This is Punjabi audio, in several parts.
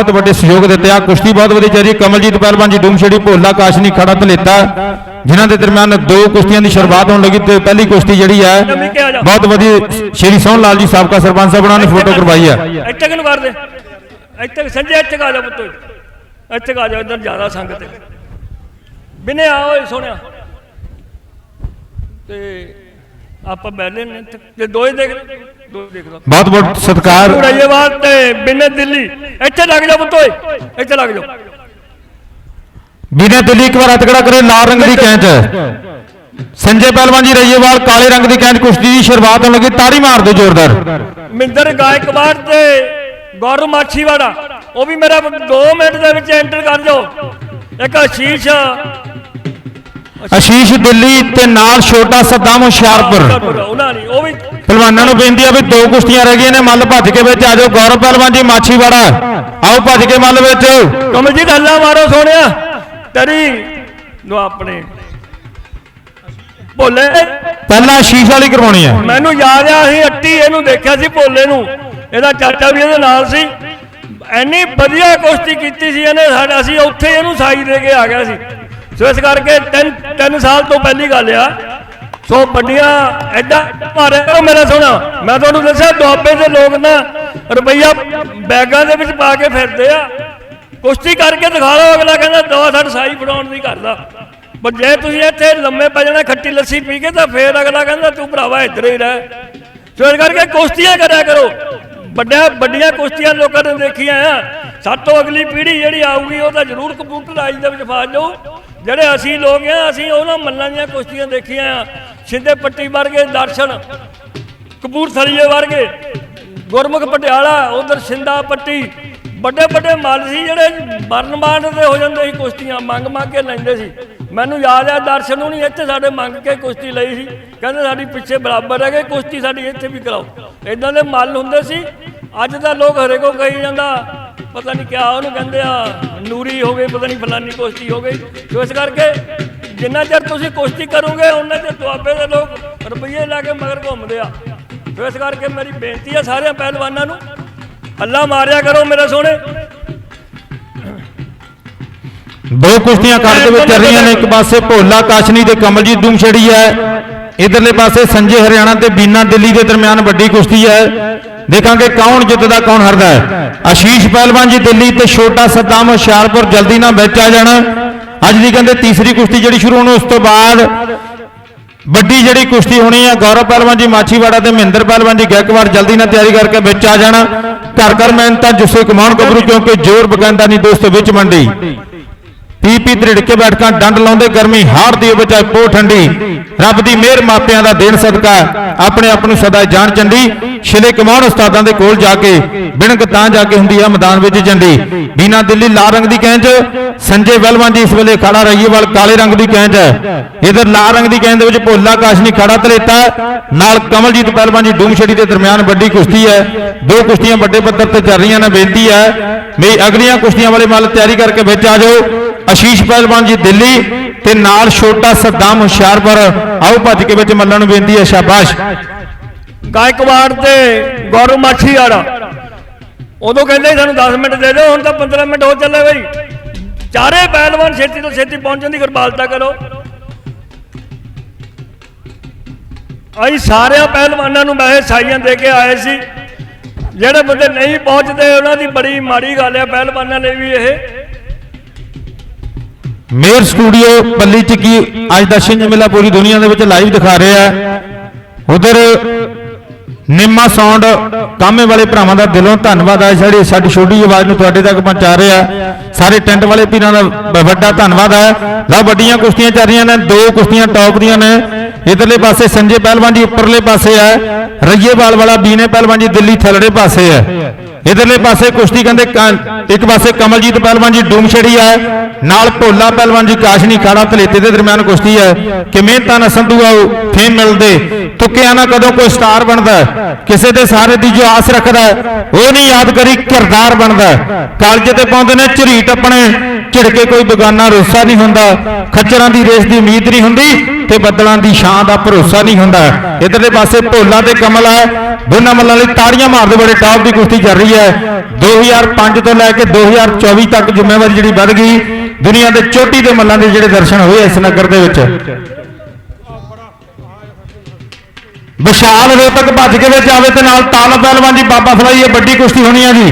ਬਹੁਤ ਵੱਡੇ ਸਹਿਯੋਗ ਦਿੱਤੇ ਆ। ਕੁਸ਼ਤੀ ਬਹੁਤ ਵਧੀਆ ਚੱਲੀ ਕਮਲਜੀਤ ਪਹਿਲਵਾਨ ਜੀ ਡੂਮਛੜੀ ਭੋਲਾ, ਕਾਸ਼ਨੀ, ਖੜਾ ਧਲੇਤਾ ਜਿਨ੍ਹਾਂ ਦੇ ਦਰਮਿਆਨ ਦੋ ਕੁਸ਼ਤੀਆਂ ਦੀ ਸ਼ੁਰੂਆਤ ਹੋਣ ਲੱਗੀ ਤੇ ਪਹਿਲੀ ਕੁਸ਼ਤੀ ਜਿਹੜੀ ਹੈ, ਬਹੁਤ ਵਧੀਆ ਸ਼੍ਰੀ ਸੋਹਣ ਲਾਲ ਜੀ, ਸਾਬਕਾ ਸਰਪੰਚ ਸਾਹਿਬ, ਉਹਨਾਂ ਨੇ ਫੋਟੋ ਕਰਵਾਈ ਹੈ ਇੱਥੇ ਕਿਨੂੰ ਕਰ ਇੱਥੇ ਸੰਜੇ, ਇੱਥੇ ਆ ਜਾ ਪੁੱਤੋ ਇੱਥੇ ਆ ਜਾ, ਇੱਧਰ ਜ਼ਿਆਦਾ ਸੰਗਤ ਬਿਨੇ ਆ ਓਏ, ਸੋਹਣਿਆ। ਤੇ ਆਪਾਂ ਬੈਲੇ ਨੇ ਤੇ- ਦੋਏ ਦੇਖ ਲੈ ਬਹੁਤ ਬਹੁਤ ਸਤਿਕਾਰ। ਰਾਜੇਵਾਲ ਤੇ ਬਿਨੇ ਦਿੱਲੀ ਇੱਥੇ ਲੱਗ ਜਾ ਪੁੱਤੋ ਇੱਥੇ ਲੱਗ ਜਾ। ਬਿਨੇ ਦਿੱਲੀ ਇੱਕ ਵਾਰ ਹੱਥ ਕਰੇ ਲਾਲ ਰੰਗ ਦੀ ਕੈਂਚ। ਸੰਜੇ ਪਹਿਲਵਾਨ ਜੀ ਰਈਏਵਾਲ ਕਾਲੇ ਰੰਗ ਦੀ ਕੈਂਚ ਕੁਸ਼ਤੀ ਦੀ ਸ਼ੁਰੂਆਤ ਹੋਣ ਲੱਗੀ ਤਾੜੀ ਮਾਰ ਦਿਓ ਜ਼ੋਰਦਾਰ। ਮਿੰਦਰ ਗਾਇਕਵਾੜ ਤੇ ਗੌਰਵ ਮਾਛੀਵਾੜਾ ਉਹ ਵੀ ਮੇਰਾ 2 ਮਿੰਟ ਦੇ ਵਿੱਚ ਐਂਟਰ ਕਰ ਜਾਓ। ਇੱਕ ਆਸ਼ੀਸ਼ ਆਸ਼ੀਸ਼ ਦਿੱਲੀ ਤੇ ਨਾਲ ਛੋਟਾ ਸੱਦਾਮ ਹੁਸ਼ਿਆਰਪੁਰ। ਉਹਨਾਂ ਨੇ ਉਹ ਵੀ ਪਹਿਲਵਾਨਾਂ ਨੂੰ ਬੇਨਤੀ ਆ ਵੀ ਦੋ ਕੁਸ਼ਤੀਆਂ ਰਹਿ ਗਈਆਂ ਨੇ ਮੱਲ ਭੱਜ ਕੇ ਵਿੱਚ ਆ ਜਾਓ। ਗੌਰਵ ਪਹਿਲਵਾਨ ਜੀ ਮਾਛੀਵਾੜਾ। ਆਓ ਭੱਜ ਕੇ ਮੱਲ ਵਿੱਚ। ਕਮਲਜੀਤ ਹੱਲਾ ਮਾਰੋ ਸੋਹਣਿਆ। ਤੇਰੀ ਨੂੰ ਆਪਣੇ। ਭੋਲੇ। ਪਹਿਲਾਂ ਆਸ਼ੀਸ਼ ਵਾਲੀ ਕਰਵਾਉਣੀ ਹੈ ਮੈਨੂੰ ਯਾਦ ਆ ਅਸੀਂ ਅੱਟੀ ਇਹਨੂੰ ਦੇਖਿਆ ਸੀ ਭੋਲੇ ਨੂੰ। ਇਹਦਾ ਚਾਚਾ ਵੀ ਇਹਦੇ ਨਾਲ ਸੀ। ਐਨੀ ਵਧੀਆ ਕੁਸ਼ਤੀ ਕੀਤੀ ਸੀ ਇਹਨੇ ਸਾਡਾ ਅਸੀਂ ਉੱਥੇ ਇਹਨੂੰ ਸਾਈ ਦੇ ਕੇ ਆ ਗਿਆ ਸੀ। ਸੋ ਇਸ ਕਰਕੇ ਤਿੰਨ ਤਿੰਨ ਸਾਲ ਤੋਂ ਪਹਿਲੀ ਗੱਲ ਆ, ਸੋ ਵੱਡੀਆਂ ਐਡਾ ਭਾਰੇ ਉਹ ਮੇਰਾ ਸੋਹਣਾ। ਮੈਂ ਤੁਹਾਨੂੰ ਦੱਸਿਆ, ਦੁਆਬੇ ਦੇ ਲੋਕ ਨਾ ਰੁਪਈਆ ਬੈਗਾਂ ਦੇ ਵਿੱਚ ਪਾ ਕੇ ਫਿਰਦੇ ਆ। ਕੁਸ਼ਤੀ ਕਰਕੇ ਦਿਖਾ ਲਓ, ਅਗਲਾ ਕਹਿੰਦਾ ਦਵਾ ਸੱਟ ਸਾਈ ਫੜਾਉਣ ਦੀ ਕਰਦਾ। ਪਰ ਜੇ ਤੁਸੀਂ ਇੱਥੇ ਲੰਮੇ ਪੈ ਜਾਣਾ, ਖੱਟੀ ਲੱਸੀ ਪੀ ਕੇ ਤਾਂ ਫੇਰ ਅਗਲਾ ਕਹਿੰਦਾ, ਤੂੰ ਭਰਾਵਾ ਇੱਧਰ ਹੀ ਰਹਿ। ਸੋ ਇਸ ਕਰਕੇ ਕੁਸ਼ਤੀਆਂ ਕਰਿਆ ਕਰੋ। ਵੱਡਿਆਂ, ਵੱਡੀਆਂ ਕੁਸ਼ਤੀਆਂ ਲੋਕਾਂ ਨੇ ਦੇਖੀਆਂ ਆ। ਸਾਤੋਂ ਅਗਲੀ ਪੀੜ੍ਹੀ ਜਿਹੜੀ ਆਊਗੀ, ਉਹ ਤਾਂ ਜ਼ਰੂਰ ਕਬੂਤਰ ਰਾਜ ਦੇ ਵਿੱਚ ਫਸ ਜਾਊ ਜਿਹੜੇ ਅਸੀਂ ਲੋਕ ਆ, ਅਸੀਂ ਉਹਨਾਂ ਮੱਲਾਂ ਦੀਆਂ ਕੁਸ਼ਤੀਆਂ ਦੇਖੀਆਂ ਆ। ਛਿੰਦੇ ਪੱਟੀ ਵਰਗੇ ਦਰਸ਼ਨ ਕਪੂਰਥਲੀਏ ਵਰਗੇ, ਗੁਰਮੁਖ ਪਟਿਆਲਾ, ਉਧਰ ਸਿੰਦਾ ਪੱਟੀ, ਵੱਡੇ ਵੱਡੇ ਮੱਲ ਸੀ ਜਿਹੜੇ ਮਰਨ ਮਾਰਨ ਦੇ ਹੋ ਜਾਂਦੇ ਸੀ ਕੁਸ਼ਤੀਆਂ, ਮੰਗ ਮੰਗ ਕੇ ਲੈਂਦੇ ਸੀ। ਮੈਨੂੰ ਯਾਦ ਹੈ ਦਰਸ਼ਨ ਨੂੰ ਨਹੀਂ ਇੱਥੇ ਸਾਡੇ ਮੰਗ ਕੇ ਕੁਸ਼ਤੀ ਲਈ ਸੀ। ਕਹਿੰਦੇ ਸਾਡੀ ਪਿੱਛੇ ਬਰਾਬਰ ਹੈਗੇ ਕੁਸ਼ਤੀ ਸਾਡੀ ਇੱਥੇ ਵੀ ਕਰਾਓ। ਇਦਾਂ ਦੇ ਮੱਲ ਹੁੰਦੇ ਸੀ। ਅੱਜ ਦਾ ਲੋਕ ਹਰੇ ਕੋ ਕਹੀ ਜਾਂਦਾ ਪਤਾ ਨਹੀਂ ਕਿਆ ਉਹਨੂੰ ਕਹਿੰਦੇ ਆ, ਨੂਰੀ ਹੋ ਗਈ, ਪਤਾ ਨਹੀਂ ਫਲਾਨੀ ਕੁਸ਼ਤੀ ਹੋ ਗਈ। ਸੋ ਇਸ ਕਰਕੇ ਜਿੰਨਾ ਚਿਰ ਤੁਸੀਂ ਕੁਸ਼ਤੀ ਕਰੋਗੇ ਉਹਨਾਂ ਚਿਰ ਦੁਆਬੇ ਦੇ ਲੋਕ ਰੁਪਈਏ ਲੈ ਕੇ ਮਗਰ ਘੁੰਮਦੇ ਆ। ਸੋ ਇਸ ਕਰਕੇ ਮੇਰੀ ਬੇਨਤੀ ਆ ਸਾਰਿਆਂ ਪਹਿਲਵਾਨਾਂ ਨੂੰ, ਅੱਲਾ ਮਾਰਿਆ ਕਰੋ ਮੇਰੇ ਸੋਹਣੇ। ਦੋ ਕੁਸ਼ਤੀਆਂ ਕੱਟ ਦੇ ਵਿੱਚ ਚੱਲ ਰਹੀਆਂ ਨੇ, ਇੱਕ ਪਾਸੇ ਭੋਲਾ ਕਾਸ਼ਨੀ ਤੇ ਕਮਲਜੀਤ ਡੂਮਛੜੀ ਹੈ, ਇਧਰਲੇ ਪਾਸੇ ਸੰਜੇ ਹਰਿਆਣਾ ਤੇ ਬੀਨਾ ਦਿੱਲੀ ਦੇ ਦਰਮਿਆਨ ਵੱਡੀ ਕੁਸ਼ਤੀ ਹੈ। ਦੇਖਾਂਗੇ ਕੌਣ ਜਿੱਤਦਾ, ਕੌਣ ਹਾਰਦਾ ਹੈ। ਆਸ਼ੀਸ਼ ਪਹਿਲਵਾਨ ਜੀ ਦਿੱਲੀ ਤੇ ਛੋਟਾ ਸੱਦਾਮ ਹੁਸ਼ਿਆਰਪੁਰ, ਜਲਦੀ ਨਾਲ ਵਿੱਚ ਆ ਜਾਣਾ। ਅੱਜ ਦੀ ਕਹਿੰਦੇ ਤੀਸਰੀ ਕੁਸ਼ਤੀ ਜਿਹੜੀ ਸ਼ੁਰੂ ਹੋਣੀ, ਉਸ ਤੋਂ ਬਾਅਦ ਵੱਡੀ ਜਿਹੜੀ ਕੁਸ਼ਤੀ ਹੋਣੀ ਹੈ ਗੌਰਵ ਪਹਿਲਵਾਨ ਜੀ ਮਾਛੀਵਾੜਾ ਤੇ ਮਹਿੰਦਰ ਪਹਿਲਵਾਨ ਜੀ ਗੈਕਵਾੜ ਜਲਦੀ ਨਾਲ ਤਿਆਰੀ ਕਰਕੇ ਵਿੱਚ ਆ ਜਾਣਾ। ਘਰ ਘਰ ਮਿਹਨਤਾਂ ਜੁੱਸੇ ਕਮਾਉਣ ਕਬਰੂ ਕਿਉਂਕਿ ਜ਼ੋਰ ਬਗੰਦਾ ਨਹੀਂ ਦੋਸਤੋ ਵਿੱਚ ਮੰਡੀ। ਪੀ ਪੀ ਧੜਕੇ ਕੇ ਬੈਠਕਾਂ, ਡੰਡ ਲਾਉਂਦੇ ਗਰਮੀ ਹਾਰ ਦੀ ਬਚਾਏ ਪੋ ਠੰਡੀ। ਰੱਬ ਦੀ ਮਿਹਰ ਮਾਪਿਆਂ ਦਾ ਦੇਣ ਸਦਕਾ ਆਪਣੇ ਆਪ ਨੂੰ ਸਦਾ ਜਾਣ ਚੰਡੀ। ਛਿਲੇ ਕਮਾਉਣ ਉਸਤਾਦਾਂ ਦੇ ਕੋਲ ਜਾ ਕੇ ਬਿਣਕ ਤਾਂ ਜਾ ਕੇ ਹੁੰਦੀ ਆ ਮੈਦਾਨ ਵਿੱਚ ਚੰਡੀ। ਬੀਨਾ ਦਿੱਲੀ ਲਾਲ ਰੰਗ ਦੀ ਕੈਂਚ, ਸੰਜੇ ਵਲਵਾਂ ਜੀ ਇਸ ਵੇਲੇ ਖੜਾ ਰਹੀਏਵਾਲ ਕਾਲੇ ਰੰਗ ਦੀ ਕੈਂਚ ਹੈ। ਇਧਰ ਲਾਲ ਰੰਗ ਦੀ ਕੈਂਚ ਦੇ ਵਿੱਚ ਭੋਲਾ ਕਾਸ਼ਨੀ ਖੜਾ ਤਲੇਤਾ ਨਾਲ ਕਮਲਜੀਤ ਪਹਿਲਵਾਨ ਜੀ ਡੂਮਛੜੀ ਦੇ ਦਰਮਿਆਨ ਵੱਡੀ ਕੁਸ਼ਤੀ ਹੈ। ਦੋ ਕੁਸ਼ਤੀਆਂ ਵੱਡੇ ਪੱਧਰ ਤੇ ਚੱਲ ਰਹੀਆਂ ਨੇ, ਬੇਨਤੀ ਹੈ ਮੇਰੀ ਅਗਲੀਆਂ ਕੁਸ਼ਤੀਆਂ ਵਾਲੇ ਮੱਲ ਤਿਆਰੀ ਕਰਕੇ ਵਿੱਚ ਆ ਜਾਓ। ਆਸ਼ੀਸ਼ ਪਹਿਲਵਾਨ ਜੀ ਦਿੱਲੀ ਤੇ ਨਾਲ ਛੋਟਾ ਸੱਦਾਮ ਹੁਸ਼ਿਆਰਪੁਰ। ਆਓ ਭੱਜ ਕੇ ਵਿੱਚ ਮੱਲਾਂ ਨੂੰ ਬੇਨਤੀ ਹੈ, ਸ਼ਾਬਾਸ਼। ਗਾਇਕਵਾੜ ਤੇ ਗੌਰਵ ਮਾਛੀ ਵਾਲਾ। ਉਦੋਂ ਕਹਿੰਦੇ ਸਾਨੂੰ 10 ਮਿੰਟ ਦੇ ਦਿਓ, ਹੁਣ ਤਾਂ 15 ਮਿੰਟ ਹੋ ਚੱਲੇ ਬਈ। ਚਾਰੇ ਪਹਿਲਵਾਨ ਛੇਤੀ ਤੋਂ ਛੇਤੀ ਪਹੁੰਚਣ ਦੀ ਕਿਰਪਾਲਤਾ ਕਰੋ। ਅਸੀਂ ਸਾਰਿਆਂ ਪਹਿਲਵਾਨਾਂ ਨੂੰ ਮੈਂ ਸਾਈਆਂ ਦੇ ਕੇ ਆਏ ਸੀ। ਜਿਹੜੇ ਬੰਦੇ ਨਹੀਂ ਪਹੁੰਚਦੇ, ਉਹਨਾਂ ਦੀ ਬੜੀ ਮਾੜੀ ਗੱਲ ਹੈ ਪਹਿਲਵਾਨਾਂ ਲਈ ਵੀ ਇਹ। ਮੇਅਰ ਸਟੂਡੀਓ ਪੱਲੀ ਚਿੱਕੀ ਅੱਜ ਦਾ ਛਿੰਝ ਮੇਲਾ ਪੂਰੀ ਦੁਨੀਆ ਦੇ ਵਿੱਚ ਲਾਈਵ ਦਿਖਾ ਰਿਹਾ ਹੈ। ਉਧਰ ਨਿੰਮਾ ਸਾਊਂਡ ਕਾਮੇ ਵਾਲੇ ਭਰਾਵਾਂ ਦਾ ਦਿਲੋਂ ਧੰਨਵਾਦ ਹੈ। ਜਿਹੜੀ ਸਾਡੀ ਛੋਟੀ ਆਵਾਜ਼ ਨੂੰ ਤੁਹਾਡੇ ਤੱਕ ਪਹੁੰਚਾ ਰਿਹਾ ਸਾਰੇ ਟੈਂਟ ਵਾਲੇ ਵੀਰਾਂ ਦਾ ਵੱਡਾ ਧੰਨਵਾਦ ਹੈ। ਲਾ ਵੱਡੀਆਂ ਕੁਸ਼ਤੀਆਂ ਚੱਲ ਰਹੀਆਂ ਨੇ, ਦੋ ਕੁਸ਼ਤੀਆਂ ਟੌਪ ਦੀਆਂ ਨੇ। ਇਧਰਲੇ ਪਾਸੇ ਸੰਜੇ ਪਹਿਲਵਾਨ ਜੀ, ਉੱਪਰਲੇ ਪਾਸੇ ਹੈ। ਰਈਏਵਾਲ ਵਾਲਾ ਬੀਨੇ ਪਹਿਲਵਾਨ ਜੀ, ਦਿੱਲੀ ਥਲੜੇ ਪਾਸੇ ਹੈ। ਇਧਰਲੇ ਪਾਸੇ ਕੁਸ਼ਤੀ ਕਹਿੰਦੇ ਇੱਕ ਪਾਸੇ ਕਮਲਜੀਤ ਪਹਿਲਵਾਨ ਜੀ ਡੂਮਛੜੀ ਹੈ ਨਾਲ ਭੋਲਾ ਪਹਿਲਵਾਨ ਜੀ ਕਾਸ਼ਨੀ ਖਾੜਾ ਧਲੇਤੇ ਦੇ ਦਰਮਿਆਨ ਕੁਸ਼ਤੀ ਹੈ ਕਿ ਮਿਹਨਤਾਂ ਨਾਲ ਸੰਧੂ ਆਓ ਫੇਮ ਮਿਲਦੇ। ਤੁੱਕਿਆ ਨਾ ਕਦੋਂ ਕੋਈ ਸਟਾਰ ਬਣਦਾ। ਕਿਸੇ ਦੇ ਸਾਰੇ ਦੀ ਜੋ ਆਸ ਰੱਖਦਾ, ਉਹ ਨਹੀਂ ਯਾਦ ਕਰੀ ਕਿਰਦਾਰ ਬਣਦਾ। ਕਾਲਜ ਤੇ ਪਾਉਂਦੇ ਨੇ ਝਰੀਟ ਆਪਣੇ ਝਿੜਕੇ ਕੋਈ ਬਗਾਨਾ ਰੋਸਾ ਨਹੀਂ ਹੁੰਦਾ ਖੱਚਰਾਂ ਦੀ ਰੇਸ ਦੀ ਉਮੀਦ ਨਹੀਂ ਹੁੰਦੀ ਤੇ ਬੱਦਲਾਂ ਦੀ ਛਾਂ ਦਾ ਭਰੋਸਾ ਨਹੀਂ ਹੁੰਦਾ। ਇਧਰਲੇ ਪਾਸੇ ਭੋਲਾ ਤੇ ਕਮਲ ਹੈ ਦੋਨਾਂ ਮੱਲਾਂ ਲਈ ਤਾੜੀਆਂ ਮਾਰਦੇ ਬੜੇ ਟਾਪ ਦੀ ਕੁਸ਼ਤੀ ਚੱਲ ਰਹੀ ਹੈ। 2005 ਤੋਂ ਲੈ ਕੇ 2024 ਤੱਕ ਜ਼ਿੰਮੇਵਾਰੀ ਜਿਹੜੀ ਵੱਧ ਗਈ, ਦੁਨੀਆ ਦੇ ਚੋਟੀ ਦੇ ਮੱਲਾਂ ਦੇ ਜਿਹੜੇ ਦਰਸ਼ਨ ਹੋਏ ਇਸ ਨਗਰ ਦੇ ਵਿੱਚ। ਵਿਸ਼ਾਲ ਰੋਤਕ ਭੱਜ ਕੇ ਵਿੱਚ ਆਵੇ ਤੇ ਨਾਲ ਤਾਲ ਪਹਿਲਵਾਨ ਜੀ ਬਾਬਾ ਫਲਾਈ ਇਹ ਵੱਡੀ ਕੁਸ਼ਤੀ ਹੋਣੀ ਆ ਜੀ।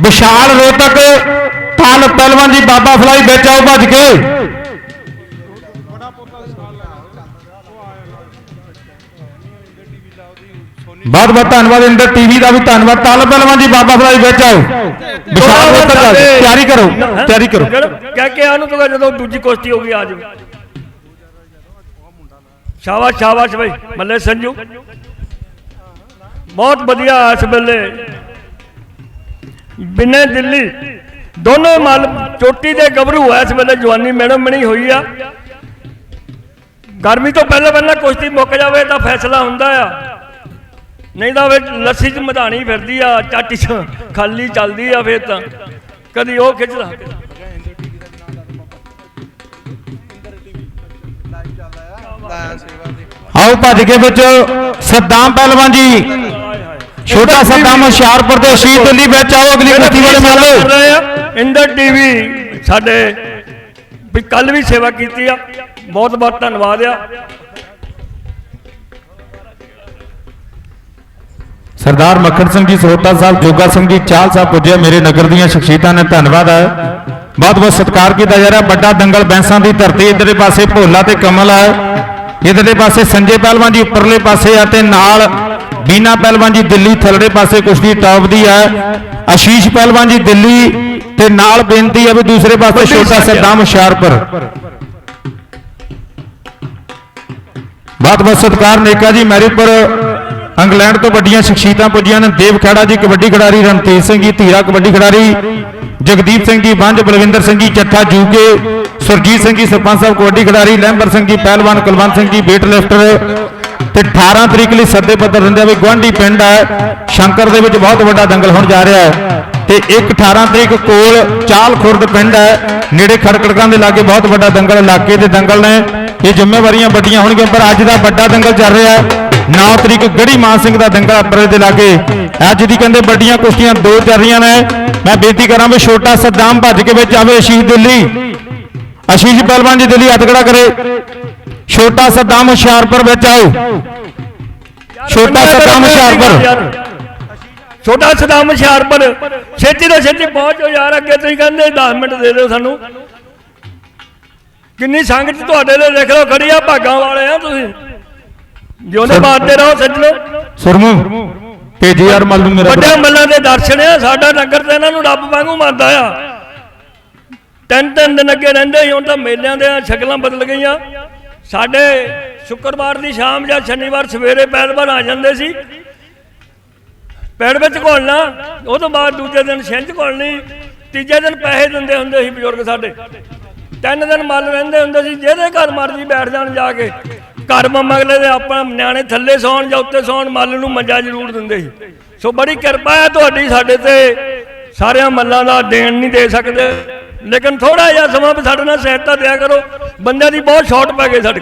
ਵਿਸ਼ਾਲ ਰੋਤਕ ਤਾਲ ਪਹਿਲਵਾਨ ਜੀ ਬਾਬਾ ਫਲਾਈ ਵਿੱਚ ਆਓ ਭੱਜ ਕੇ। ਬਹੁਤ ਬਹੁਤ ਧੰਨਵਾਦ, ਇੰਦਰ ਟੀਵੀ ਦਾ ਵੀ ਧੰਨਵਾਦ। ਤਾਲ ਪਹਿਲਵਾਨ ਜੀ ਬਾਬਾ ਫਲਾਈ ਵਿੱਚ ਆਓ। ਵਿਸ਼ਾਲ ਰੋਤਕ ਆ ਤਿਆਰੀ ਕਰੋ ਤਿਆਰੀ ਕਰੋ। ਕਹਿ ਕੇ ਆਨੂੰ ਤੋਂ ਜਦੋਂ ਦੂਜੀ ਕੁਸ਼ਤੀ ਹੋ ਗਈ, ਆ ਜਾਓ। ਸ਼ਾਬਾਸ਼ ਸ਼ਾਬਾਸ਼ ਭਾਈ ਮੱਲੇ ਸੰਜੂ। ਬਹੁਤ ਵਧੀਆ ਇਸ ਵੇਲੇ। ਬਿਨੇ ਦਿੱਲੀ। ਦੋਨੋਂ ਮਲ ਚੋਟੀ ਦੇ ਗੱਭਰੂ ਐ ਇਸ ਵੇਲੇ ਜਵਾਨੀ ਮੈਡਮ ਬਣੀ ਹੋਈ ਆ। ਗਰਮੀ ਤੋਂ ਪਹਿਲਾਂ ਪਹਿਲਾਂ ਕੁਸ਼ਤੀ ਮੁੱਕ ਜਾਵੇ ਤਾਂ ਫੈਸਲਾ ਹੁੰਦਾ ਆ। ਨਹੀਂ ਤਾਂ ਫਿਰ ਲੱਸੀ ਚ ਮਧਾਣੀ ਫਿਰਦੀ ਆ ਚਾਟੀ ਚ ਖਾਲੀ ਚੱਲਦੀ ਆ ਫਿਰ ਤਾਂ। ਕਦੀ ਉਹ ਖਿੱਚਦਾ। ਆਓ ਭੱਜ ਕੇ ਵਿੱਚ ਸੱਦਾਮ ਪਹਿਲਵਾਨ ਜੀ। ਛੋਟਾ ਸੱਦਾਮ ਹੁਸ਼ਿਆਰਪੁਰ ਦੇ ਸ਼ਹੀਦ ਦਿੱਲੀ ਵਿੱਚ ਆਓ ਅਗਲੀ ਕੁਸ਼ਤੀ ਵਾਲੇ ਮੇਲੇ ਆ। ਇੰਦਰ ਟੀਵੀ ਸਾਡੇ ਵੀ ਕੱਲ ਵੀ ਸੇਵਾ ਕੀਤੀ ਆ। ਬਹੁਤ ਬਹੁਤ ਧੰਨਵਾਦ ਆ। ਸਰਦਾਰ ਮੱਖਣ ਸਿੰਘ ਜੀ ਸੋਤਾ ਸਾਹਿਬ, ਜੋਗਾ ਸਿੰਘ ਜੀ, ਚਾਲ ਸਾਹਿਬ ਪੁੱਜੇ ਮੇਰੇ ਨਗਰ ਦੀਆਂ ਸ਼ਖਸੀਅਤਾਂ ਨੇ, ਧੰਨਵਾਦ ਹੈ ਬਹੁਤ ਬਹੁਤ ਸਤਿਕਾਰ ਕੀਤਾ ਜਾ ਰਿਹਾ। ਵੱਡਾ ਦੰਗਲ ਬੈਂਸਾਂ ਦੀ ਧਰਤੀ ਇਧਰਲੇ ਪਾਸੇ ਭੋਲਾ ਤੇ ਕਮਲ ਹੈ ਇਧਰਲੇ ਪਾਸੇ ਸੰਜੇ ਪਹਿਲਵਾਨ ਜੀ, ਉੱਪਰਲੇ ਪਾਸੇ ਆ ਤੇ ਨਾਲ ਬੀਨਾ ਪਹਿਲਵਾਨ ਜੀ, ਦਿੱਲੀ ਥੱਲੜੇ ਪਾਸੇ ਕੁਸ਼ਤੀ ਟੌਪ ਦੀ ਹੈ ਆਸ਼ੀਸ਼ ਪਹਿਲਵਾਨ ਜੀ, ਦਿੱਲੀ ਤੇ ਨਾਲ ਬੇਨਤੀ ਹੈ ਵੀ ਦੂਸਰੇ ਪਾਸੇ ਛੋਟਾ ਸੱਦਾਮ ਹੁਸ਼ਿਆਰਪੁਰ। ਬਹੁਤ ਬਹੁਤ ਸਤਿਕਾਰ ਨੇਕਾ ਜੀ ਮੈਰੀਪੁਰ ਇੰਗਲੈਂਡ ਤੋਂ ਵੱਡੀਆਂ ਸ਼ਖਸੀਅਤਾਂ ਪੁੱਜੀਆਂ ਨੇ। ਦੇਵ ਖੇੜਾ ਜੀ ਕਬੱਡੀ ਖਿਡਾਰੀ ਰਣਤੇਜ ਸਿੰਘ ਜੀ ਧੀਰਾ ਕਬੱਡੀ ਖਿਡਾਰੀ ਜਗਦੀਪ ਸਿੰਘ ਜੀ ਬੰਜ ਬਲਵਿੰਦਰ ਸਿੰਘ ਜੀ ਚੱਠਾ ਜੂਕੇ ਸੁਰਜੀਤ ਸਿੰਘ ਜੀ ਸਰਪੰਚ ਸਾਹਿਬ ਕਬੱਡੀ ਖਿਡਾਰੀ ਲਹਿੰਬਰ ਸਿੰਘ ਜੀ ਪਹਿਲਵਾਨ ਕੁਲਵੰਤ ਸਿੰਘ ਜੀ weight ਲਿਫਟਰ ਤੇ 18 ਤਰੀਕ ਲਈ ਸੱਦੇ ਪੱਤਰ ਦਿੰਦੇ ਆ ਵੀ ਗੁਆਂਢੀ ਪਿੰਡ ਹੈ ਸ਼ੰਕਰ ਦੇ ਵਿੱਚ ਬਹੁਤ ਵੱਡਾ ਦੰਗਲ ਹੋਣ ਜਾ ਰਿਹਾ ਹੈ। ਤੇ ਇੱਕ 18 ਤਰੀਕ ਕੋਲ ਚਾਲ ਖੁਰਦ ਪਿੰਡ ਹੈ, ਨੇੜੇ ਖੜਕੜਕਾਂ ਦੇ ਲਾਗੇ ਬਹੁਤ ਵੱਡਾ ਦੰਗਲ ਇਲਾਕੇ ਦੇ ਦੰਗਲ ਨੇ। ਇਹ ਜ਼ਿੰਮੇਵਾਰੀਆਂ ਵੱਡੀਆਂ ਹੋਣਗੀਆਂ, ਪਰ ਅੱਜ ਦਾ ਵੱਡਾ ਦੰਗਲ ਚੱਲ ਰਿਹਾ ਹੈ। 9 ਤਰੀਕ ਗੜੀ ਮਾਨ ਸਿੰਘ ਦਾ ਦੰਗਲ ਅਪਰੇ ਦੇ ਲਾਗੇ। ਅੱਜ ਦੀ ਕਹਿੰਦੇ ਵੱਡੀਆਂ ਕੁਸ਼ਤੀਆਂ ਦੋ ਚੱਲ ਰਹੀਆਂ ਨੇ। ਮੈਂ ਬੇਨਤੀ ਕਰਾਂ ਵੀ ਛੋਟਾ ਸੱਦਾਮ ਭੱਜ ਕੇ ਵਿੱਚ ਆਵੇ ਅਸ਼ੀਸ਼ ਦਿੱਲੀ। ਅਸ਼ੀਸ਼ ਪਹਿਲਵਾਨ ਜੀ ਦਿੱਲੀ ਹੱਥ ਖੜਾ ਕਰੇ। ਛੋਟਾ ਸੱਦਾਮ ਹੁਸ਼ਿਆਰਪੁਰ ਵਿੱਚ ਆਓ। ਛੋਟਾ ਸੱਦਾਮ ਹੁਸ਼ਿਆਰਪੁਰ। ਛੋਟਾ ਸਦਾਮ ਹੁਸ਼ਿਆਰਪੁਰ। ਛੇਤੀ ਤੋਂ ਛੇਤੀ ਪਹੁੰਚੋ ਯਾਰ ਅੱਗੇ ਤੁਸੀਂ ਕਹਿੰਦੇ 10 ਮਿੰਟ ਦੇ ਦਿਓ ਸਾਨੂੰ। ਕਿੰਨੀ ਸੰਗਤ ਤੁਹਾਡੇ ਲਈ ਦੇਖ ਲਓ ਖੜੀ ਆ ਭਾਗਾਂ ਵਾਲੇ ਆ ਤੁਸੀਂ। ਜਿਉਂਦੇ ਬਾਤੇ ਰਹੋ ਸੱਜਣੋ ਸੁਰਮੂ ਯਾਰ ਮੱਲ ਨੂੰ ਮੇਰਾ ਵੱਡੇ ਮੱਲਾਂ ਦੇ ਦਰਸ਼ਨ ਆ ਸਾਡਾ ਨਗਰ ਤੇ ਇਹਨਾਂ ਨੂੰ ਰੱਬ ਵਾਂਗੂ ਮੰਨਦਾ ਆ। ਤਿੰਨ ਤਿੰਨ ਦਿਨ ਅੱਗੇ ਰਹਿੰਦੇ ਹੁਣ ਤਾਂ ਮੇਲਿਆਂ ਦੇ ਸ਼ਕਲਾਂ ਬਦਲ ਗਈਆਂ। ਸਾਡੇ ਸ਼ੁੱਕਰਵਾਰ ਦੀ ਸ਼ਾਮ ਜਾਂ ਸ਼ਨੀਵਾਰ ਸਵੇਰੇ ਪਹਿਲਵਾਨ ਆ ਜਾਂਦੇ ਸੀ। ਪੈੜ ਵਿੱਚ ਘੋਲਣਾ ਉਹ ਤੋਂ ਬਾਅਦ ਦੂਜੇ ਦਿਨ ਛਿੰਝ ਘੋਲਣੀ ਤੀਜੇ ਦਿਨ ਪੈਸੇ ਦਿੰਦੇ ਹੁੰਦੇ ਸੀ ਬਜ਼ੁਰਗ ਸਾਡੇ। ਤਿੰਨ ਦਿਨ ਮੱਲ ਰਹਿੰਦੇ ਹੁੰਦੇ ਸੀ, ਜਿਹਦੇ ਘਰ ਮਰਜ਼ੀ ਬੈਠ ਜਾਣ ਜਾ ਕੇ। ਘਰ ਮਗਲੇ ਦੇ ਆਪਾਂ ਨਿਆਣੇ ਥੱਲੇ ਸੌਣ ਜਾਂ ਉੱਤੇ ਸੌਣ, ਮੱਲ ਨੂੰ ਮੰਜਾ ਜ਼ਰੂਰ ਦਿੰਦੇ ਸੀ। ਸੋ ਬੜੀ ਕਿਰਪਾ ਹੈ ਤੁਹਾਡੀ ਸਾਡੇ ਤੇ। ਸਾਰਿਆਂ ਮੱਲਾਂ ਦਾ ਦੇਣ ਨਹੀਂ ਦੇ ਸਕਦੇ। ਲੇਕਿਨ ਥੋੜਾ ਜਿਹਾ ਸਮਾਂ ਵੀ ਸਾਡੇ ਨਾਲ ਸਹਾਇਤਾ ਦਿਆ ਕਰੋ। ਬੰਦਿਆਂ ਦੀ ਬਹੁਤ ਸ਼ਾਰਟ ਪੈ ਗਈ ਸਾਡੇ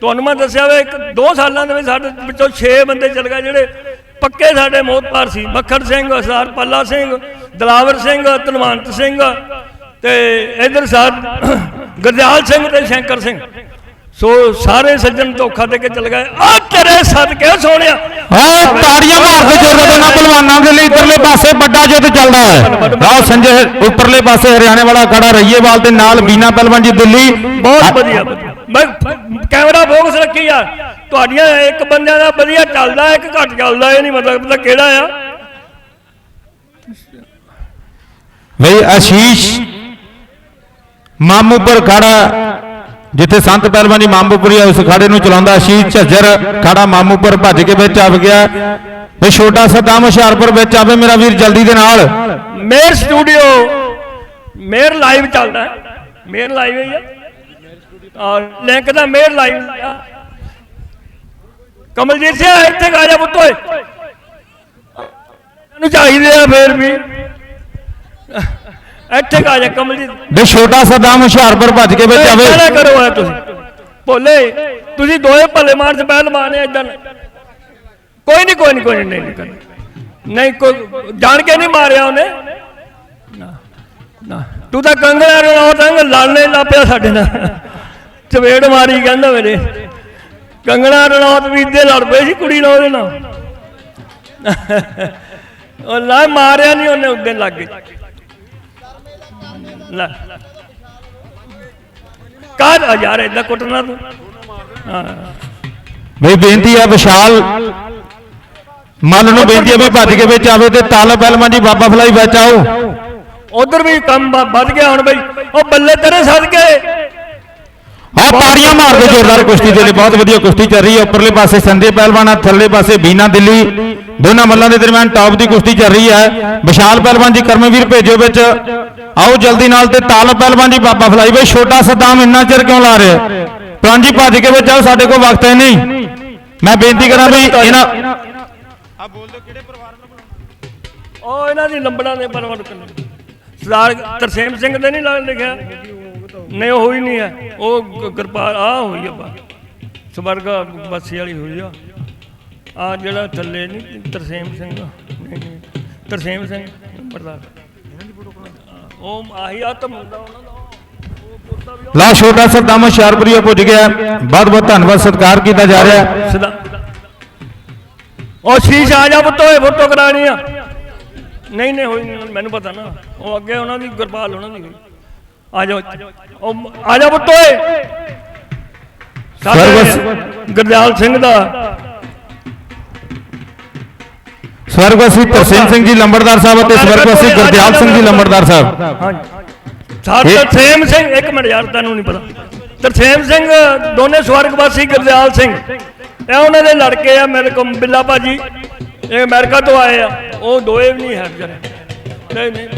ਤੁਹਾਨੂੰ ਮੈਂ ਦੱਸਿਆ ਵੇ, ਇੱਕ ਦੋ ਸਾਲਾਂ ਦੇ ਵਿੱਚ ਸਾਡੇ ਵਿੱਚੋਂ 6 ਬੰਦੇ ਚਲ ਗਏ ਜਿਹੜੇ ਪੱਕੇ ਸਾਡੇ ਮੋਹਤਪਾਰ ਸੀ। ਮੱਖਣ ਸਿੰਘ ਸਰਦਾਰ ਪੱਲਾ ਸਿੰਘ, ਦਲਾਵਰ ਸਿੰਘ, ਧਨਵੰਤ ਸਿੰਘ ਤੇ ਇਧਰ ਸਾਧ ਗੁਰਦਿਆਲ ਸਿੰਘ ਤੇ ਸ਼ੰਕਰ ਸਿੰਘ। ਸੋ ਸਾਰੇ ਸੱਜਣ ਧੋਖਾ ਦੇ ਕੇ ਚਲ ਗਏ। ਆ ਤੇਰੇ ਸਦਕੇ ਸੋਹਣਿਆ? ਹਾਂ ਤਾੜੀਆਂ ਮਾਰਦੇ ਜੋਰ ਦੋਨਾਂ ਪਹਿਲਵਾਨਾਂ ਦੇ ਲਈ ਇਧਰਲੇ ਪਾਸੇ ਵੱਡਾ ਜਿੱਤ ਚੱਲਦਾ ਹੈ। ਆਓ ਸੰਜੇ ਉੱਪਰਲੇ ਪਾਸੇ ਹਰਿਆਣੇ ਵਾਲਾ ਖੜਾ ਰਈਏਵਾਲ ਤੇ ਨਾਲ ਬੀਨਾ ਪਹਿਲਵਾਨ ਜੀ ਦਿੱਲੀ। ਬਹੁਤ ਵਧੀਆ। ਮੈਂ ਕੈਮਰਾ ਫੋਕਸ ਰੱਖੀ ਯਾਰ ਤੁਹਾਡੀਆਂ ਇੱਕ ਬੰਦਿਆਂ ਦਾ ਵਧੀਆ ਚੱਲਦਾ ਇੱਕ ਘੱਟ ਚੱਲਦਾ ਇਹ ਨਹੀਂ ਮਤਲਬ ਪਤਾ ਕਿਹੜਾ ਆ। ਬਈ ਆਸ਼ੀਸ਼ ਮਾਮੂਪੁਰ ਖੜਾ ਜਿੱਥੇ ਸੰਤ ਪਹਿਲਵਾਨ ਜੀ ਮਾਮੂਪੁਰੀ ਉਸ ਖੜੇ ਨੂੰ ਚਲਾਉਂਦਾ ਆਸ਼ੀਸ਼ ਝੱਜਰ ਖੜਾ ਮਾਮੂਪੁਰ ਭੱਜ ਕੇ ਵਿੱਚ ਆ ਗਿਆ। ਬਈ ਛੋਟਾ ਸੱਦਾਮ ਹੁਸ਼ਿਆਰਪੁਰ ਵਿੱਚ ਆਵੇ, ਮੇਰਾ ਵੀਰ, ਜਲਦੀ ਦੇ ਨਾਲ। ਮੇਰ ਸਟੂਡੀਓ, ਮੇਰ ਲਾਈਵ ਚੱਲਦਾ ਮੇਰ ਲਾਈਵ ਹੀ ਆ ਲਿੰਕ ਦਾ ਮੇਰ ਲਾਈਵ ਕਮਲਜੀਤ ਸਿੰਘ ਇੱਥੇ ਆ ਜਾ ਪੁੱਤੋ ਨੂੰ ਚਾਹੀਦੇ ਆ ਫੇਰ ਵੀ। ਇੱਥੇ ਕਾ ਜਾ ਕਮਲਜੀਤ। ਦੇ ਛੋਟਾ ਸਦਾਮ ਹੁਸ਼ਿਆਰਪੁਰ ਭੱਜ ਕੇ ਵਿੱਚ ਆਵੇ ਨਾ ਕਰੋ ਐ ਤੁਸੀਂ। ਭੋਲੇ ਤੁਸੀਂ ਦੋਏ ਭਲੇ ਮਾਨਸ ਪਹਿਲਵਾਨ ਐ ਇਦਾਂ। ਕੋਈ ਨਹੀਂ ਕੋਈ ਨਹੀਂ ਕੋਈ ਨਹੀਂ ਨਹੀਂ ਕੋਈ ਜਾਣ ਕੇ ਨਹੀਂ ਮਾਰਿਆ ਉਹਨੇ। ਨਾ ਨਾ। ਤੂੰ ਤਾਂ ਕੰਗਣਾ ਰਣਾਉ ਤੰਗ ਲੜਨੇ ਲੱਗ ਪਿਆ ਸਾਡੇ ਨਾਲ। ਚਵੇੜ ਮਾਰੀ ਕਹਿੰਦਾ ਮੇਰੇ। ਕੰਗਣਾ ਰਣੌਤ ਵੀ ਦੇ ਲੜ ਪਏ ਸੀ ਕੁੜੀ ਨਾਲ ਉਹਦੇ ਨਾਲ। ਉਹ ਲਾ ਮਾਰਿਆ ਨਹੀਂ ਉਹਨੇ ਉਦੋਂ ਲੱਗ ਗਈ। ਲੈ। ਕਾਹ ਯਾਰ ਏਦਾਂ ਕੁੱਟਣਾ ਤੂੰ। ਹਾਂ। ਬਈ ਬੇਨਤੀ ਹੈ ਵਿਸ਼ਾਲ। ਮੱਲ ਨੂੰ ਬੇਨਤੀ ਹੈ ਵੀ ਭੱਜ ਕੇ ਵਿੱਚ ਆਵੇ ਤੇ ਤਾਲਾ ਪਹਿਲਵਾਨ ਜੀ ਬਾਬਾ ਫਲਾਈ ਵਿੱਚ ਆਓ। ਉਧਰ ਵੀ ਕੰਮ ਵੱਧ ਗਿਆ ਹੁਣ ਬਈ। ਉਹ ਬੱਲੇ ਤੇਰੇ ਸਦਕੇ। ਆ ਤਾੜੀਆਂ ਮਾਰਦੇ ਜ਼ੋਰਦਾਰ ਕੁਸ਼ਤੀ ਦੇ ਲਈ। ਬਹੁਤ ਵਧੀਆ ਕੁਸ਼ਤੀ ਚੱਲ ਰਹੀ ਹੈ ਉੱਪਰਲੇ ਪਾਸੇ ਸੰਦੇ ਪਹਿਲਵਾਨ ਆ ਥੱਲੇ ਪਾਸੇ ਬੀਨਾ ਦਿੱਲੀ। ਦੋਨਾਂ ਮੱਲਾਂ ਦੇ ਦਰਮਿਆਨ ਟੌਪ ਦੀ ਕੁਸ਼ਤੀ ਚੱਲ ਰਹੀ ਹੈ ਵਿਸ਼ਾਲ ਪਹਿਲਵਾਨ ਜੀ ਕਰਮਵੀਰ ਭੇਜੋ ਵਿੱਚ। ਆਓ ਜਲਦੀ ਨਾਲ ਤੇ ਤਾਲ ਪਹਿਲਵਾਨ ਜੀ ਬਾਬਾ ਫਲਾਈ ਬਈ ਛੋਟਾ ਸਦਾਮ ਇੰਨਾ ਚਿਰ ਕਿਉਂ ਲਾ ਰਿਹਾ? ਪ੍ਰਾਨ ਜੀ ਭੱਜ ਕੇ ਵਿੱਚ ਆਓ ਸਾਡੇ ਕੋਲ ਵਕਤ ਹੈ ਨਹੀਂ। ਮੈਂ ਬੇਨਤੀ ਕਰਾਂ ਵੀ ਇਹਨਾਂ ਉਹ ਇਹਨਾਂ ਦੀ ਲੰਬੜਾਂ ਦੇ ਪਰਵਰ ਕਰਨੇ ਸਰਦਾਰ ਤਰਸੇਮ ਸਿੰਘ ਦੇ ਨਹੀਂ ਲਾ ਲਿਖਿਆ? ਨਹੀਂ ਉਹ ਹੋਈ ਨਹੀਂ ਹੈ। ਉਹ ਕਿਰਪਾਲ ਆ ਹੋਈ ਆ ਬਾ ਸਵਰਗਾ ਬਸੀ ਵਾਲੀ ਹੋਈ ਆ। ਆ ਜਿਹੜਾ ਥੱਲੇ ਨਹੀਂ ਤਰਸੇਮ ਸਿੰਘ ਨਹੀਂ ਨਹੀਂ ਤਰਸੇਮ ਸਿੰਘ ਨੰਬਰਦਾਰ। ਉਹ ਆਹੀ ਉਹਨਾਂ ਦਾ। ਲਾ ਛੋਟਾ ਸਦਾਮ ਹੁਸ਼ਿਆਰਪੁਰੀਆ ਪੁੱਜ ਗਿਆ। ਬਹੁਤ ਬਹੁਤ ਧੰਨਵਾਦ ਸਤਿਕਾਰ ਕੀਤਾ ਜਾ ਰਿਹਾ। ਉਹ ਸ਼ੀਸ਼ ਆ ਜਾ ਪੁੱਤੋ ਇਹ ਫੋਟੋ ਕਰਾਣੀ ਆ। ਨਹੀਂ ਨਹੀਂ ਹੋਈ ਮੈਨੂੰ ਪਤਾ ਨਾ। ਉਹ ਅੱਗੇ ਉਹਨਾਂ ਦੀ ਗੁਰਪਾਲ ਉਹਨਾਂ ਦੀ ਆ ਜਾ ਉਹ ਆ ਜਾ ਪੁੱਤੋ ਸਰਵਸ- ਗੁਰਦਿਆਲ ਸਿੰਘ ਦਾ ਸਵਰਗਵਾਸੀ ਤਰਸੇਮ ਸਿੰਘ ਜੀ ਲੰਬੜਦਾਰ ਸਾਹਿਬ ਅਤੇ ਸਵਰਗਵਾਸੀ ਗੁਰਦਿਆਲ ਸਿੰਘ ਜੀ ਲੰਬੜਦਾਰ ਸਾਹਿਬ। ਹਾਂਜੀ ਤਰਸੇਮ ਸਿੰਘ ਇੱਕ ਮਿੰਟ ਯਾਰ ਤੈਨੂੰ ਨਹੀਂ ਪਤਾ। ਤਰਸੇਮ ਸਿੰਘ ਦੋਨੇ ਸਵਰਗਵਾਸੀ ਗੁਰਦਿਆਲ ਸਿੰਘ। ਇਹ ਉਹਨਾਂ ਦੇ ਲੜਕੇ ਆ ਮੇਰੇ ਕੋਲ ਬਿੱਲਾ ਭਾਜੀ। ਇਹ ਅਮਰੀਕਾ ਤੋਂ ਆਏ ਆ। ਉਹ ਦੋਏ ਵੀ ਨਹੀਂ ਹੈ ਵਿਚਾਰੇ। ਨਹੀਂ ਨਹੀਂ।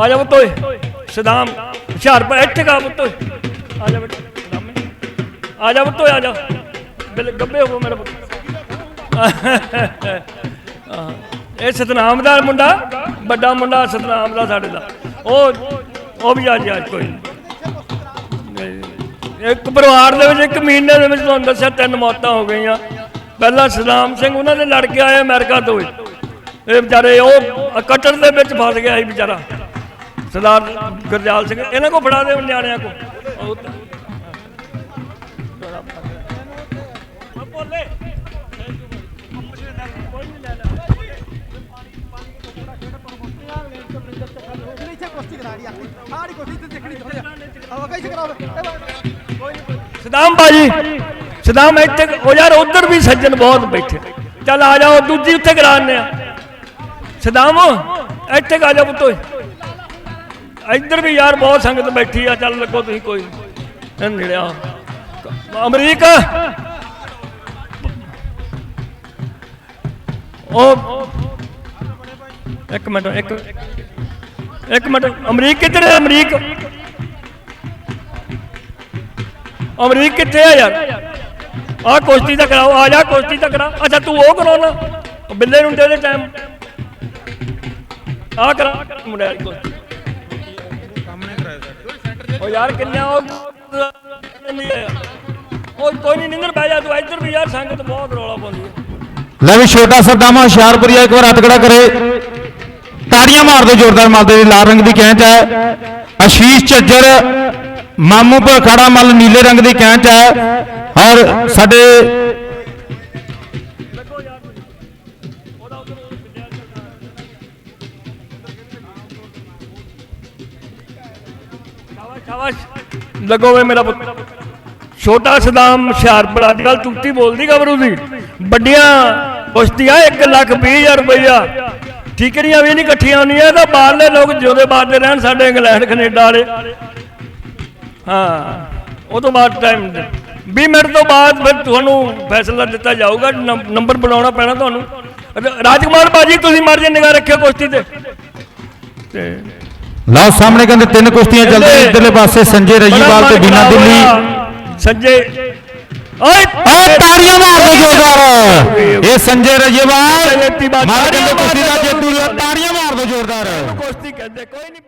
ਆ ਜਾ ਬਤੋਏ ਸਦਾਮ। ਹੁਸ਼ਿਆਰਪੁਰ ਇੱਥੇ ਕਾ ਬਤੋਏ ਆ ਜਾ ਸਦਾਮੇ। ਆ ਜਾ ਬਤੋਏ ਆ ਜਾ। ਬਿੱਲ ਗੱਬੇ ਹੋ ਮੇਰਾ ਹਾਂ, ਇਹ ਸਤਨਾਮ ਦਾ ਮੁੰਡਾ ਵੱਡਾ ਮੁੰਡਾ ਸਤਨਾਮ ਦਾ ਸਾਡੇ ਦਾ। ਉਹ ਉਹ ਵੀ ਅੱਜ ਅੱਜ ਕੋਈ। ਇੱਕ ਪਰਿਵਾਰ ਦੇ ਵਿੱਚ ਇੱਕ ਮਹੀਨੇ ਦੇ ਵਿੱਚ ਤੁਹਾਨੂੰ ਦੱਸਿਆ ਤਿੰਨ ਮੌਤਾਂ ਹੋ ਗਈਆਂ। ਪਹਿਲਾਂ ਸਤਨਾਮ ਸਿੰਘ ਉਹਨਾਂ ਦੇ ਲੜਕੇ ਆਏ ਅਮਰੀਕਾ ਤੋਂ। ਇਹ ਵਿਚਾਰੇ ਉਹ ਕਟਰ ਦੇ ਵਿੱਚ ਫਸ ਗਿਆ ਸੀ ਵਿਚਾਰਾ। ਸਰਦਾਰ ਗੁਰਜਾਲ ਸਿੰਘ ਇਹਨਾਂ ਕੋ ਫੜਾ ਦੇ ਨਿਆਣਿਆਂ ਕੋ ਬੋਲੇ। ਕੁਸ਼ਤੀ ਕਰਾ ਆ ਸਾਰੀ ਕੁਸ਼ਤੀ ਤੇ ਦੇਖਣੀ ਚਾਹੁੰਦੇ ਆ ਆਵਾ ਕਰਾਓ ਕੋਈ ਨਹੀਂ ਸਦਾਮ ਬਾਜੀ ਸਦਾਮ ਇੱਥੇ, ਉਹ ਯਾਰ ਉਧਰ ਵੀ ਸੱਜਣ ਬਹੁਤ ਬੈਠੇ। ਚੱਲ ਆ ਜਾਓ, ਦੂਜੀ ਉੱਥੇ ਕਰਾਉਂਦੇ ਆ। ਸਦਾਮ ਇੱਥੇ ਆ ਜਾ ਪੁੱਤੋ। ਇੱਧਰ ਵੀ ਯਾਰ ਬਹੁਤ ਸੰਗਤ ਬੈਠੀ ਆ, ਚੱਲ ਲੱਗੋ ਤੁਸੀਂ ਕੋਈ ਨਹੀਂ ਨੇੜੇ ਆ ਅਮਰੀਕਾ। ਉਹ ਇੱਕ ਮਿੰਟ, ਇੱਕ ਇੱਕ ਮਿੰਟ, ਅਮਰੀਕ ਕਿੱਧਰ ਹੈ ਅਮਰੀਕ? ਅਮਰੀਕ ਕਿੱਥੇ ਆ ਯਾਰ? ਆ ਕੁਸ਼ਤੀ ਤਾਂ ਕਰਾਓ, ਆ ਜਾ ਕੁਸ਼ਤੀ ਤਾਂ ਕਰਾ। ਅੱਛਾ, ਤੂੰ ਉਹ ਕਰਾਉਣਾ ਬਿੱਲੇ ਨੂੰ ਦੇ ਦੇ ਟਾਈਮ ਆ ਕਰਾ ਮੁੰਡਿਆਂ ਦੀ ਕੁਸ਼ਤੀ। ਉਹ ਯਾਰ ਕਿੰਨਾ ਉਹ ਉਹ ਕੋਈ ਨਹੀਂ ਨਿੰਦਰ ਬਹਿ ਜਾ ਤੂੰ। ਇੱਧਰ ਵੀ ਯਾਰ ਸੰਗਤ ਬਹੁਤ ਰੌਲਾ ਪਾਉਂਦੀ ਹੈ। ਲੈ ਵੀ ਛੋਟਾ ਸਦਾਮ ਹੁਸ਼ਿਆਰਪੁਰੀਆ ਇੱਕ ਵਾਰ ਹੱਥ ਖੜਾ ਕਰੇ। ਤਾੜੀਆਂ ਮਾਰ ਦਿਓ ਜ਼ੋਰਦਾਰ ਮਾਰਦੇ ਜੀ ਲਾਲ ਰੰਗ ਦੀ ਕੈਂਚ ਹੈ। ਆਸ਼ੀਸ਼ ਝੱਜਰ, ਮਾਮੂ ਖੜਾ ਮੱਲ ਨੀਲੇ ਰੰਗ ਦੀ ਕੈਂਚ ਹੈ। ਔਰ ਸਾਡੇ ਲੱਗੋ ਵੇ ਮੇਰਾ ਪੁੱਤ। ਛੋਟਾ ਸਦਾਮ ਹੁਸ਼ਿਆਰਪੁਰ ਅੱਜ ਕੱਲ ਤੁੱਤੀ ਬੋਲਦੀ ਗਬਰੂ ਦੀ ਵੱਡੀਆਂ ਕੁਸ਼ਤੀਆਂ 1 ਲੱਖ 20 ਹਜ਼ਾਰ ਰੁਪਈਆ। ਠੀਕਰੀਆਂ ਵੀ ਨਹੀਂ ਇਕੱਠੀਆਂ ਹੁੰਦੀਆਂ ਤਾਂ ਬਾਹਰਲੇ ਲੋਕ ਜਿਉਂਦੇ ਬਾਹਰਦੇ ਰਹਿਣ ਸਾਡੇ ਇੰਗਲੈਂਡ ਕੈਨੇਡਾ ਵਾਲੇ। ਹਾਂ ਉਹ ਤੋਂ ਬਾਅਦ ਟਾਈਮ 20 ਮਿੰਟ ਤੋਂ ਬਾਅਦ ਫਿਰ ਤੁਹਾਨੂੰ ਫੈਸਲਾ ਦਿੱਤਾ ਜਾਊਗਾ ਨੰਬਰ ਬਣਾਉਣਾ ਪੈਣਾ ਤੁਹਾਨੂੰ। ਰਾਜਕੁਮਾਰ ਬਾਜੀ ਤੁਸੀਂ ਮਰ ਜੇ ਨਿਗਾਹ ਰੱਖਿਓ ਕੁਸ਼ਤੀ ਤੇ। ਤੇ ਲਓ ਸਾਹਮਣੇ ਕਹਿੰਦੇ ਤਿੰਨ ਕੁਸ਼ਤੀਆਂ ਚੱਲਦੀਆਂ ਇਧਰਲੇ ਪਾਸੇ ਸੰਜੇ ਰਈਵਾਲ ਤੇ ਬੀਨਾ ਦਿੱਲੀ। ਸੰਜੇ ਓਏ ਓ ਤਾੜੀਆਂ ਮਾਰ ਦਿਓ ਜ਼ੋਰਦਾਰ। ਇਹ ਸੰਜੇ ਬਾਤ- ਮਾਰ ਕਹਿੰਦੇ ਕੁਸ਼ਤੀ ਦਾ ਜੇਤੂ ਤਾੜੀਆਂ ਮਾਰ ਦਿਓ ਜ਼ੋਰਦਾਰ। ਕੁਸ਼ਤੀ ਕਹਿੰਦੇ ਕੋਈ ਨਹੀਂ